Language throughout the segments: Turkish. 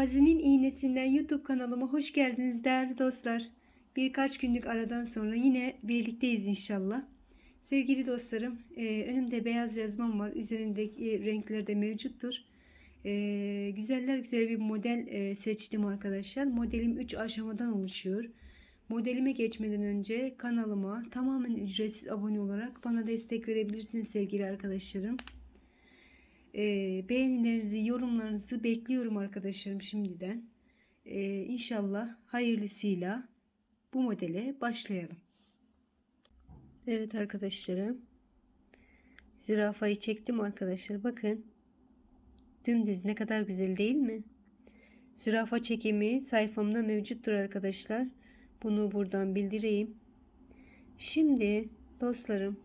Fazil'in iğnesinden YouTube kanalıma hoş geldiniz değerli dostlar. Birkaç günlük aradan sonra yine birlikteyiz inşallah. Sevgili dostlarım, e, önümde beyaz yazmam var. Üzerindeki renkler de mevcuttur. E, güzeller güzel bir model e, seçtim arkadaşlar. Modelim 3 aşamadan oluşuyor. Modelime geçmeden önce kanalıma tamamen ücretsiz abone olarak bana destek verebilirsiniz sevgili arkadaşlarım. E, beğenilerinizi, yorumlarınızı bekliyorum arkadaşlarım şimdiden. E, inşallah hayırlısıyla bu modele başlayalım. Evet arkadaşlarım. Zürafayı çektim arkadaşlar. Bakın. Dümdüz ne kadar güzel değil mi? Zürafa çekimi sayfamda mevcuttur arkadaşlar. Bunu buradan bildireyim. Şimdi dostlarım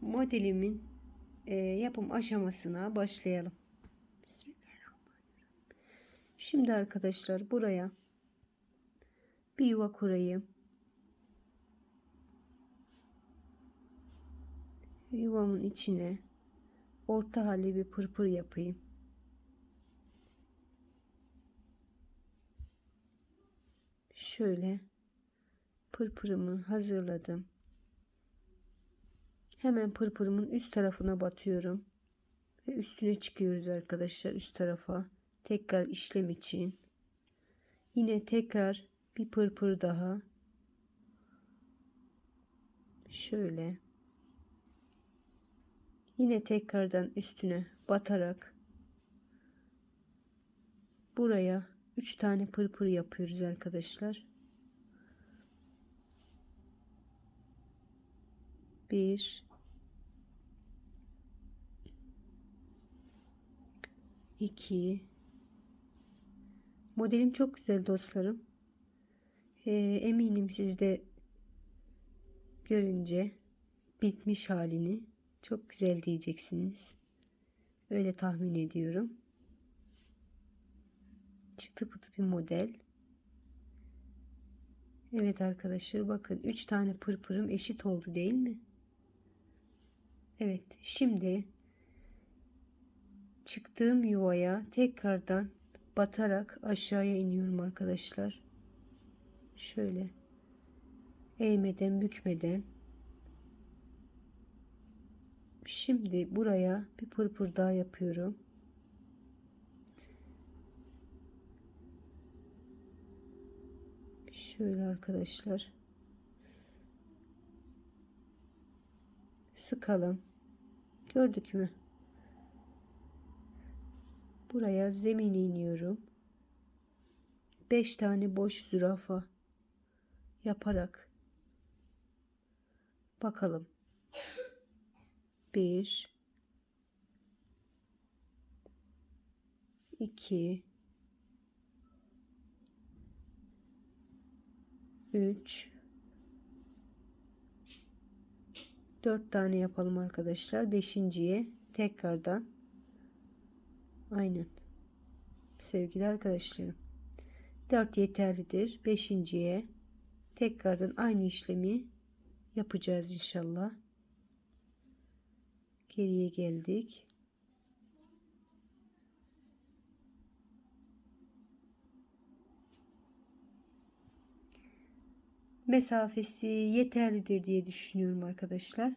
modelimin e, yapım aşamasına başlayalım. Şimdi arkadaşlar buraya bir yuva kurayım. Yuvamın içine orta halli bir pırpır yapayım. Şöyle pırpırımı hazırladım. Hemen pırpırımın üst tarafına batıyorum. Ve üstüne çıkıyoruz arkadaşlar üst tarafa. Tekrar işlem için. Yine tekrar bir pırpır daha. Şöyle. Yine tekrardan üstüne batarak buraya 3 tane pırpır yapıyoruz arkadaşlar. 1 2 Modelim çok güzel dostlarım. Ee, eminim siz de görünce bitmiş halini çok güzel diyeceksiniz. Öyle tahmin ediyorum. Çıtı pıtı bir model. Evet arkadaşlar bakın 3 tane pırpırım eşit oldu değil mi? Evet şimdi çıktığım yuvaya tekrardan batarak aşağıya iniyorum arkadaşlar. Şöyle eğmeden bükmeden Şimdi buraya bir pırpır daha yapıyorum. Şöyle arkadaşlar. Sıkalım. Gördük mü? Buraya zemine iniyorum. 5 tane boş zürafa yaparak bakalım. 1 2 3 4 tane yapalım arkadaşlar. Beşinciye tekrardan aynen sevgili arkadaşlarım 4 yeterlidir. Beşinciye tekrardan aynı işlemi yapacağız inşallah. Geriye geldik. Mesafesi yeterlidir diye düşünüyorum arkadaşlar.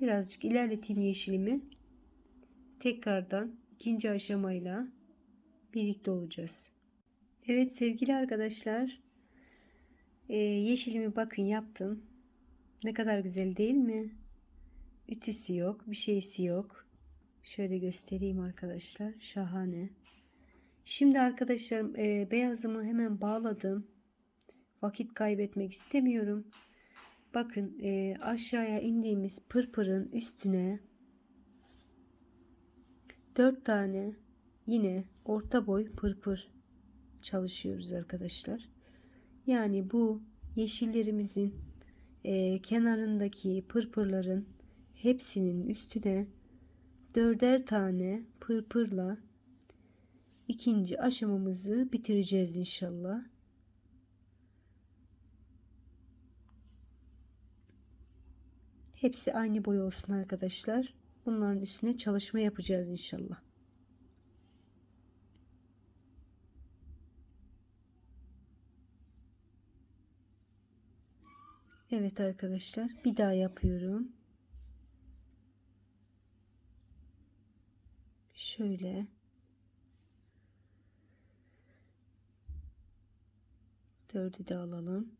Birazcık ilerleteyim yeşilimi. Tekrardan ikinci aşamayla birlikte olacağız. Evet sevgili arkadaşlar. Ee, yeşilimi bakın yaptım. Ne kadar güzel değil mi? Ütüsü yok, bir şeysi yok. Şöyle göstereyim arkadaşlar. Şahane. Şimdi arkadaşlar e, beyazımı hemen bağladım. Vakit kaybetmek istemiyorum. Bakın e, aşağıya indiğimiz pırpırın üstüne 4 tane yine orta boy pırpır çalışıyoruz arkadaşlar. Yani bu yeşillerimizin e, kenarındaki pırpırların hepsinin üstüne dörder tane pırpırla ikinci aşamamızı bitireceğiz inşallah. Hepsi aynı boy olsun arkadaşlar bunların üstüne çalışma yapacağız inşallah. Evet arkadaşlar bir daha yapıyorum. Şöyle. Dördü de alalım.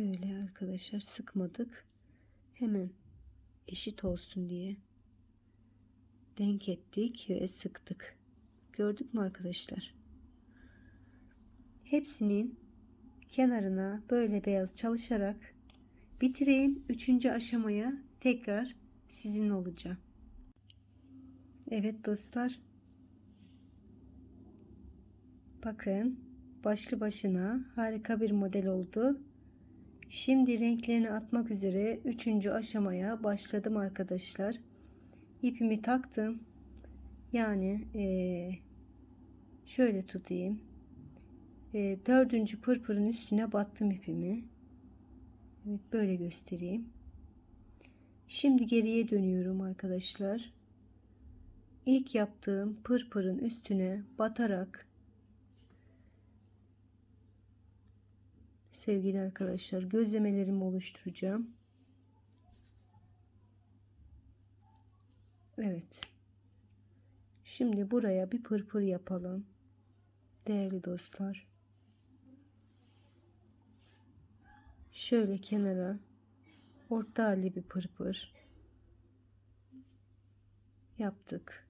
Böyle arkadaşlar sıkmadık. Hemen eşit olsun diye denk ettik ve sıktık. Gördük mü arkadaşlar? Hepsinin kenarına böyle beyaz çalışarak bitireyim. Üçüncü aşamaya tekrar sizin olacağım. Evet dostlar. Bakın başlı başına harika bir model oldu. Şimdi renklerini atmak üzere üçüncü aşamaya başladım arkadaşlar. İpimi taktım. Yani ee, şöyle tutayım. E, dördüncü pırpırın üstüne battım ipimi. Evet böyle göstereyim. Şimdi geriye dönüyorum arkadaşlar. İlk yaptığım pırpırın üstüne batarak sevgili arkadaşlar gözlemelerimi oluşturacağım. Evet. Şimdi buraya bir pırpır yapalım. Değerli dostlar. Şöyle kenara orta halli bir pırpır yaptık.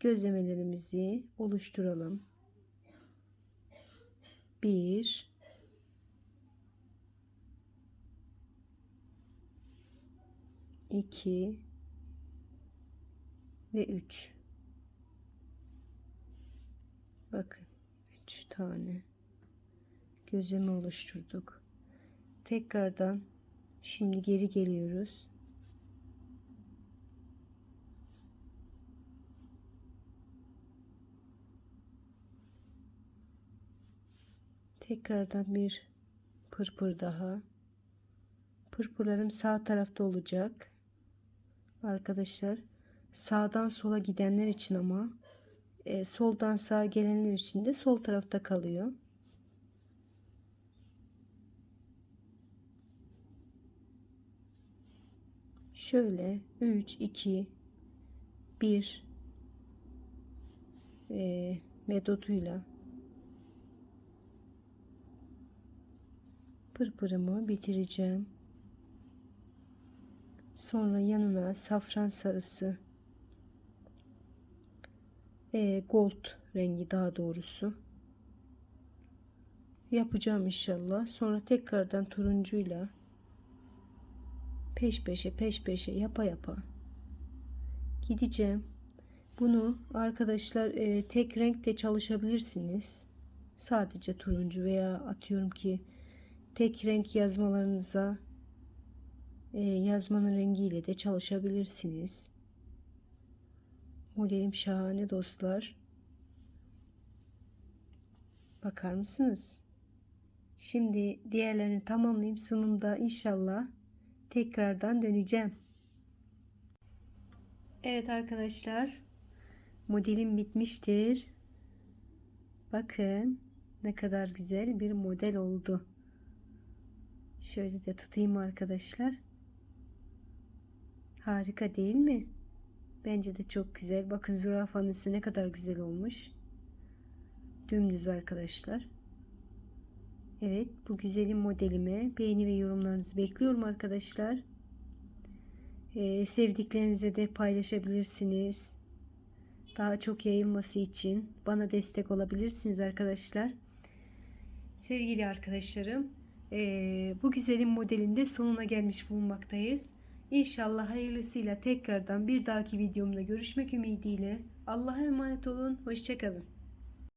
Gözlemelerimizi oluşturalım. Bir, iki ve üç. Bakın üç tane gözleme oluşturduk. Tekrardan şimdi geri geliyoruz. Tekrardan bir pırpır daha. Pırpırlarım sağ tarafta olacak. Arkadaşlar sağdan sola gidenler için ama e, soldan sağa gelenler için de sol tarafta kalıyor. Şöyle 3 2 1 e, metoduyla pırpırımı bitireceğim. Sonra yanına safran sarısı e, gold rengi daha doğrusu yapacağım inşallah. Sonra tekrardan turuncuyla peş peşe peş peşe yapa yapa gideceğim. Bunu arkadaşlar e, tek renkte çalışabilirsiniz. Sadece turuncu veya atıyorum ki tek renk yazmalarınıza yazmanın rengiyle de çalışabilirsiniz. Modelim şahane dostlar. Bakar mısınız? Şimdi diğerlerini tamamlayayım. Sunumda inşallah tekrardan döneceğim. Evet arkadaşlar. Modelim bitmiştir. Bakın ne kadar güzel bir model oldu. Şöyle de tutayım arkadaşlar. Harika değil mi? Bence de çok güzel. Bakın zürafanın üstü ne kadar güzel olmuş. Dümdüz arkadaşlar. Evet bu güzelim modelime beğeni ve yorumlarınızı bekliyorum arkadaşlar. Ee, sevdiklerinize de paylaşabilirsiniz. Daha çok yayılması için bana destek olabilirsiniz arkadaşlar. Sevgili arkadaşlarım ee, bu güzelim modelinde sonuna gelmiş bulunmaktayız. İnşallah hayırlısıyla tekrardan bir dahaki videomda görüşmek ümidiyle. Allah'a emanet olun. Hoşçakalın.